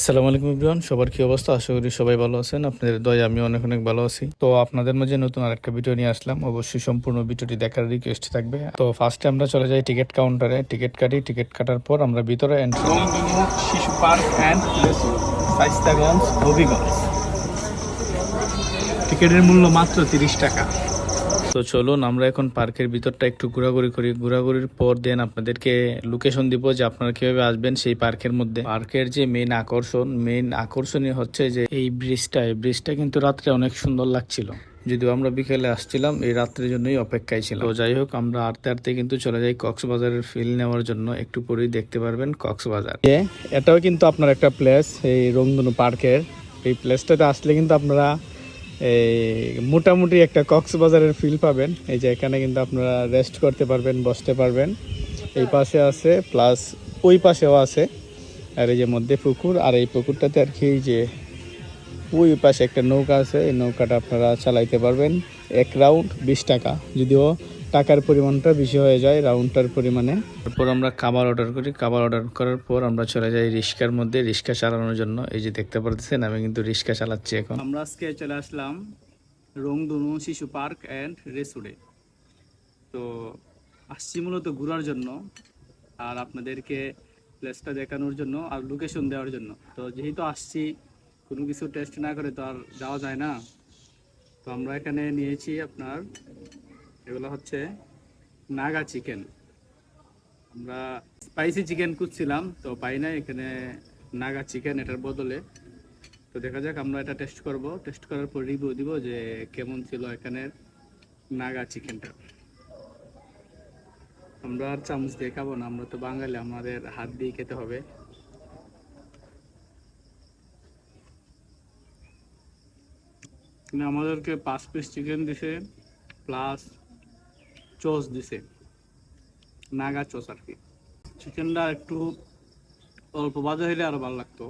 আসসালামু আলাইকুম ইব্রান সবার কি অবস্থা? আশা করি সবাই ভালো আছেন। আপনাদের দয় আমি অনেক অনেক ভালো আছি। তো আপনাদের মাঝে নতুন আরেকটা ভিডিও নিয়ে আসলাম। অবশ্যই সম্পূর্ণ ভিডিওটি দেখার রিকোয়েস্ট থাকবে। তো ফার্স্টে আমরা চলে যাই টিকিট কাউন্টারে টিকিট কাটি টিকিট কাটার পর আমরা ভিতরে শিশু পার্ক অ্যান্ড হবিগঞ্জ। টিকিটের মূল্য মাত্র তিরিশ টাকা। তো চলুন, আমরা এখন পার্কের ভিতরটা একটু ঘোরাঘুরি করি। ঘোরাঘুরির পর দেন আপনাদেরকে লোকেশন দিব যে আপনারা কীভাবে আসবেন সেই পার্কের মধ্যে। পার্কের যে মেইন আকর্ষণ মেইন আকর্ষণীয় হচ্ছে যে এই ব্রিজটা এই ব্রিজটা কিন্তু রাত্রে অনেক সুন্দর লাগছিল। যদিও আমরা বিকেলে আসছিলাম, এই রাত্রের জন্যই অপেক্ষায় ছিল তো যাই হোক, আমরা আটতে আটতে কিন্তু চলে যাই কক্সবাজারের ফিল নেওয়ার জন্য। একটু পরেই দেখতে পারবেন কক্সবাজার। এটাও কিন্তু আপনার একটা প্লেস এই রংধনু পার্কের। এই প্লেসটাতে আসলে কিন্তু আপনারা এই মোটামুটি একটা কক্সবাজারের ফিল পাবেন। এই যে এখানে কিন্তু আপনারা রেস্ট করতে পারবেন, বসতে পারবেন। এই পাশে আছে প্লাস ওই পাশেও আছে। আর এই যে মধ্যে পুকুর, আর এই পুকুরটাতে আর কি এই যে ওই পাশে একটা নৌকা আছে। এই নৌকাটা আপনারা চালাইতে পারবেন। এক রাউন্ড বিশ টাকা। যদিও টাকার পরিমাণটা বেশি হয়ে যায় রাউন্ডটার পরিমাণে। তারপর আমরা খাবার অর্ডার করি। খাবার অর্ডার করার পর আমরা চলে যাই রিক্সার মধ্যে রিক্সা চালানোর জন্য। এই যে দেখতে পারতেছেন আমি কিন্তু রিক্সা চালাচ্ছি এখন। আমরা আজকে চলে আসলাম রংধনু শিশু পার্ক অ্যান্ড রেসুডে তো আসছি মূলত ঘোরার জন্য আর আপনাদেরকে প্লেসটা দেখানোর জন্য আর লোকেশন দেওয়ার জন্য। তো যেহেতু আসছি কোনো কিছু টেস্ট না করে তো আর যাওয়া যায় না। তো আমরা এখানে নিয়েছি আপনার এগুলো হচ্ছে নাগা চিকেন। আমরা স্পাইসি চিকেন খুঁজছিলাম, তো পাই না এখানে নাগা চিকেন এটার বদলে। তো দেখা যাক, আমরা এটা টেস্ট করব। টেস্ট করার পর রিভিউ দিব যে কেমন ছিল এখানের নাগা চিকেনটা। আমরা আর চামচ দিয়ে খাব না, আমরা তো বাঙালি, আমাদের হাত দিয়ে খেতে হবে। মানে আমাদেরকে পাঁচ পিস চিকেন দিছে প্লাস চস দিছে। নাগা চস আর কি। চিকেনটা একটু অল্প ভাজা হইলে আরও ভালো লাগতো।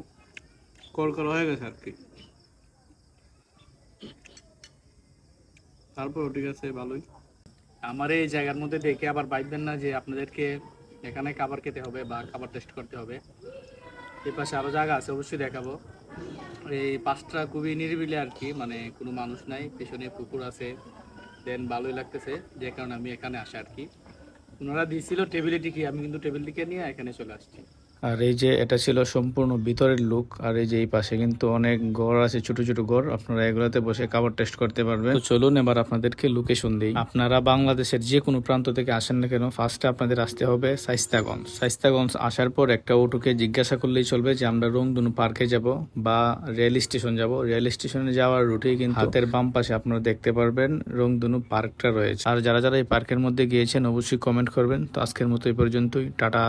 করকর হয়ে গেছে আর কি। তারপর ঠিক আছে, ভালোই। আমার এই জায়গার মধ্যে দেখে আবার বাইবেন না যে আপনাদেরকে এখানে খাবার খেতে হবে বা খাবার টেস্ট করতে হবে। এই পাশে আরও জায়গা আছে, অবশ্যই দেখাবো। এই পাঁচটা খুবই নিরিবিলি আর কি মানে কোনো মানুষ নাই, পেছনে পুকুর আছে। দেন ভালোই লাগতেছে, যে কারণে আমি এখানে আসা আর কি। ওনারা দিয়েছিল টেবিলে টিকি আমি কিন্তু টেবিল নিয়ে এখানে চলে আসছি। আর এই যে এটা ছিল সম্পূর্ণ ভিতরের লুক আর এই যে এই পাশে কিন্তু অনেক ঘর আছে ছোট ছোট ঘর। আপনারা এগুলোতে বসে খাবার টেস্ট করতে পারবেন। তো চলুন এবার আপনাদেরকে লোকেশন দিই। আপনারা বাংলাদেশের যে কোনো প্রান্ত থেকে আসেন না কেন ফার্স্টে আপনাদের আসতে হবে সাইস্তাগঞ্জ। সাইস্তাগঞ্জ আসার পর একটা অটোকে জিজ্ঞাসা করলেই চলবে যে আমরা রংধনু পার্কে যাব বা রেল স্টেশন যাব। রেল স্টেশনে যাওয়ার রুটেই কিন্তু হাতের বাম পাশে আপনারা দেখতে পারবেন রংধনু পার্কটা রয়েছে। আর যারা যারা এই পার্কের মধ্যে গিয়েছেন অবশ্যই কমেন্ট করবেন। তো আজকের মতো এই পর্যন্তই। টাটা!